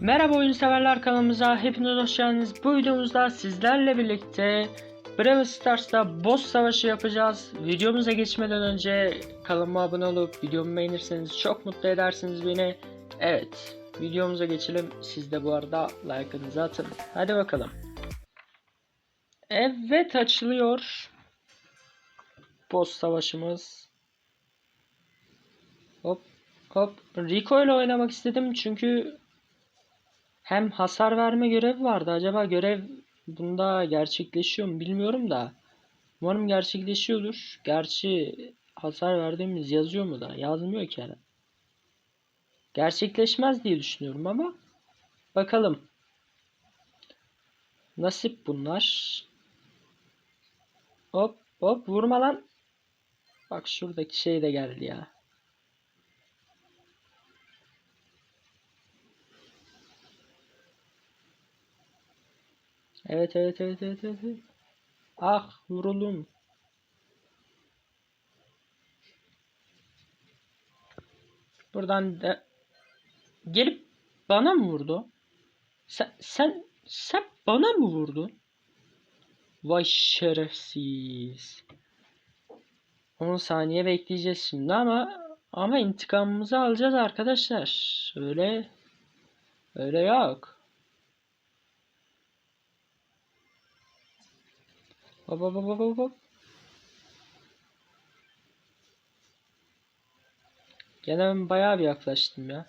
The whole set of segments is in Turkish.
Merhaba oyun severler kanalımıza hepiniz hoş geldiniz. Bu videomuzda sizlerle birlikte Brawl Stars'ta boss savaşı yapacağız. Videomuza geçmeden önce kanalıma abone olup videomu beğenirseniz çok mutlu edersiniz beni. Evet videomuza geçelim. Siz de bu arada like'ınızı atın. Hadi bakalım. Evet açılıyor. Boss savaşımız. Hop hop. Rico ile oynamak istedim çünkü hem hasar verme görevi vardı. Acaba görev bunda gerçekleşiyor mu bilmiyorum da. Umarım gerçekleşiyordur. Gerçi hasar verdiğimiz yazıyor mu da? Yazmıyor ki herhalde. Gerçekleşmez diye düşünüyorum ama bakalım. Nasip bunlar. Hop hop vurma lan. Bak şuradaki şey de geldi ya. Evet evet evet evet evet. Ah vuruldum. Buradan da gelip bana mı vurdu? Sen sen sen bana mı vurdun? Vay şerefsiz. 10 saniye bekleyeceğiz şimdi ama ama intikamımızı alacağız arkadaşlar. Öyle öyle yok. Hop hop hop hop hop. Gene ben bayağı bir yaklaştım ya.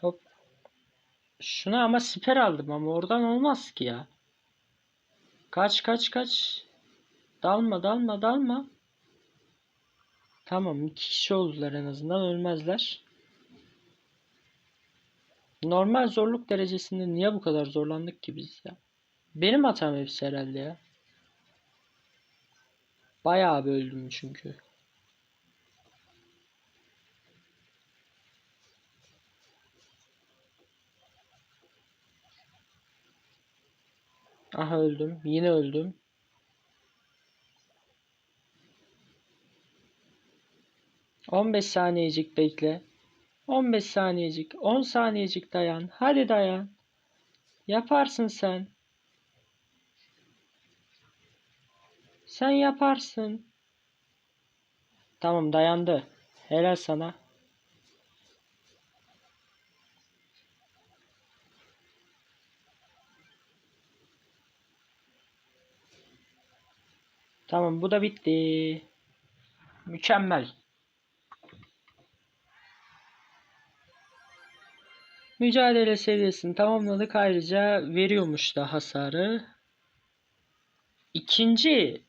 Hop. Şuna ama siper aldım ama oradan olmaz ki ya. Kaç kaç kaç. Dalma dalma dalma. Tamam iki kişi oldular en azından ölmezler. Normal zorluk derecesinde niye bu kadar zorlandık ki biz ya? Benim hatam hepsi herhalde ya. Bayağı böldüm çünkü. Aha öldüm. Yine öldüm. On beş saniyecik bekle. 15 saniyecik, 10 saniyecik dayan. Hadi dayan. Yaparsın sen. Sen yaparsın. Tamam dayandı. Helal sana. Tamam bu da bitti. Mükemmel. Mücadele seviyesini tamamladık. Ayrıca veriyormuş da hasarı. İkinci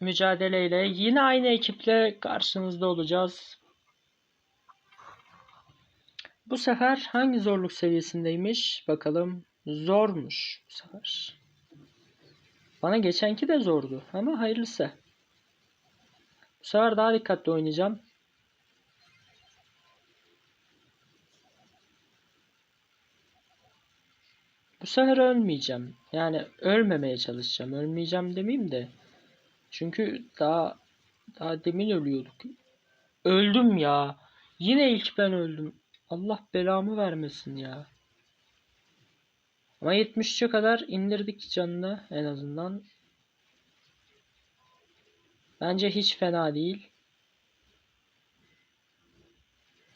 mücadeleyle yine aynı ekiple karşınızda olacağız. Bu sefer hangi zorluk seviyesindeymiş? Bakalım. Zormuş bu sefer. Bana geçenki de zordu ama hayırlısı. Bu sefer daha dikkatli oynayacağım. Sefer ölmeyeceğim. Yani ölmemeye çalışacağım. Ölmeyeceğim demeyeyim de. Çünkü daha daha demin ölüyorduk. Öldüm ya. Yine ilk ben öldüm. Allah belamı vermesin ya. Ama 73'e kadar indirdik canını en azından. Bence hiç fena değil.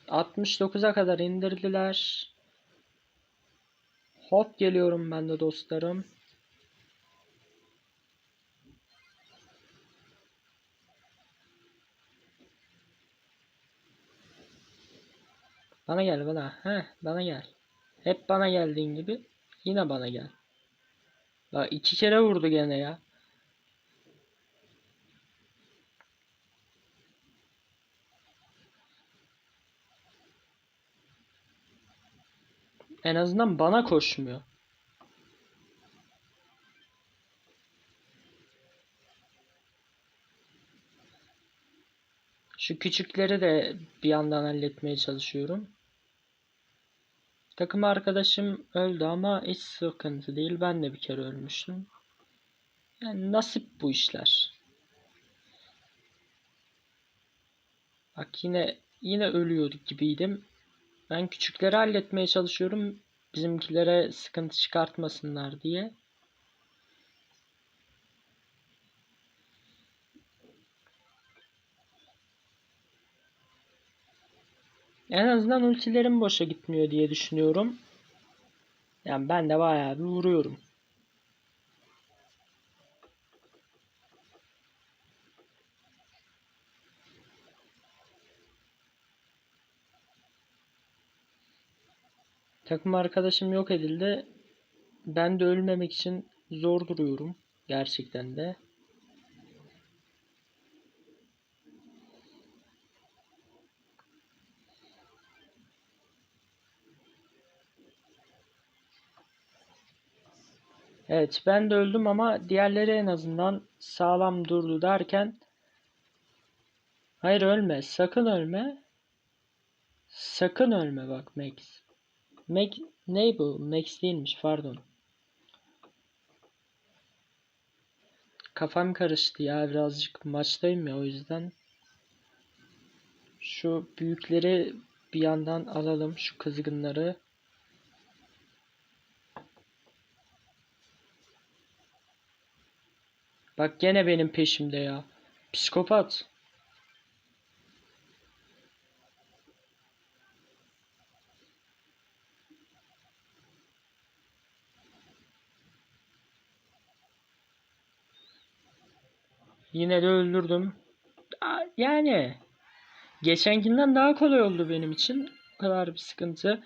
69'a kadar indirdiler. Hop geliyorum ben de dostlarım. Bana gel bana. Heh, bana gel. Hep bana geldiğin gibi yine bana gel. Bak iki kere vurdu gene ya. En azından bana koşmuyor. Şu küçükleri de bir yandan halletmeye çalışıyorum. Takım arkadaşım öldü ama hiç sıkıntı değil. Ben de bir kere ölmüştüm. Yani nasip bu işler. Bak yine yine ölüyorduk gibiydim. Ben küçükleri halletmeye çalışıyorum. Bizimkilere sıkıntı çıkartmasınlar diye. En azından ultilerim boşa gitmiyor diye düşünüyorum. Yani ben de bayağı bir vuruyorum. Takım arkadaşım yok edildi. Ben de ölmemek için zor duruyorum. Gerçekten de. Evet ben de öldüm ama diğerleri en azından sağlam durdu derken Hayır ölme sakın ölme Sakın ölme bak Max Max ne bu Max değilmiş pardon Kafam karıştı ya birazcık maçtayım ya o yüzden Şu büyükleri bir yandan alalım şu kızgınları Bak gene benim peşimde ya. Psikopat. Yine de öldürdüm. Yani geçenkinden daha kolay oldu benim için. O kadar bir sıkıntı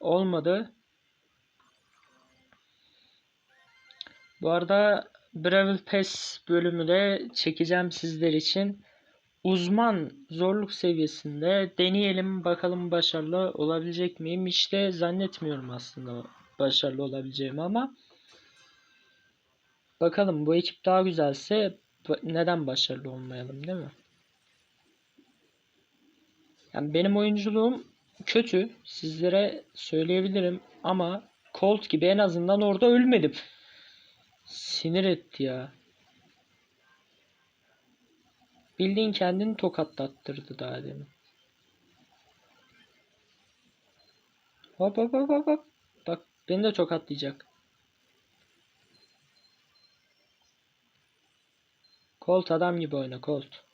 olmadı. Bu arada Brawl Pass bölümü de çekeceğim sizler için. Uzman zorluk seviyesinde deneyelim bakalım başarılı olabilecek miyim? İşte zannetmiyorum aslında başarılı olabileceğimi ama bakalım bu ekip daha güzelse neden başarılı olmayalım değil mi? Yani benim oyunculuğum kötü sizlere söyleyebilirim ama Colt gibi en azından orada ölmedim. Sinir etti ya. Bildiğin kendini tokatlattırdı daha demin. Hop hop hop hop. Bak beni de tokatlayacak. Colt adam gibi oyna Colt.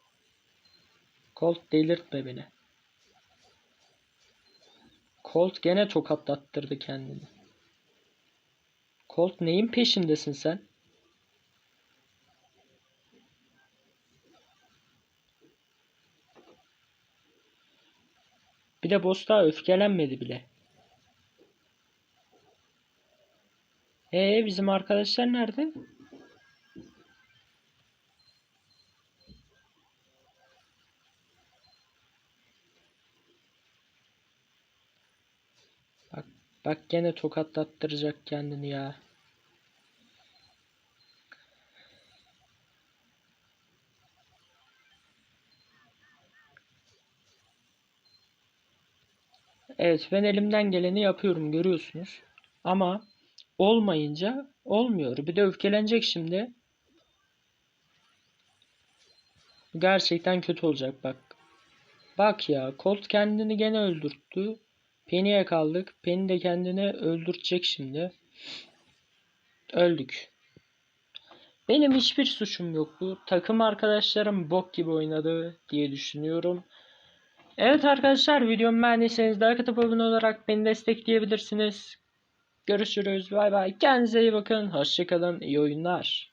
Colt delirtme beni. Colt gene tokatlattırdı kendini. Colt neyin peşindesin sen? Bir de boss daha öfkelenmedi bile. Ee bizim arkadaşlar nerede? Bak bak gene tokatlattıracak kendini ya. Evet ben elimden geleni yapıyorum görüyorsunuz. Ama olmayınca olmuyor. Bir de öfkelenecek şimdi. Gerçekten kötü olacak bak. Bak ya Colt kendini gene öldürttü. Penny'e kaldık. Penny de kendini öldürecek şimdi. Öldük. Benim hiçbir suçum yok bu. Takım arkadaşlarım bok gibi oynadı diye düşünüyorum. Evet arkadaşlar videomu beğendiyseniz like atıp abone olarak beni destekleyebilirsiniz. Görüşürüz. Bay bay. Kendinize iyi bakın. Hoşçakalın. İyi oyunlar.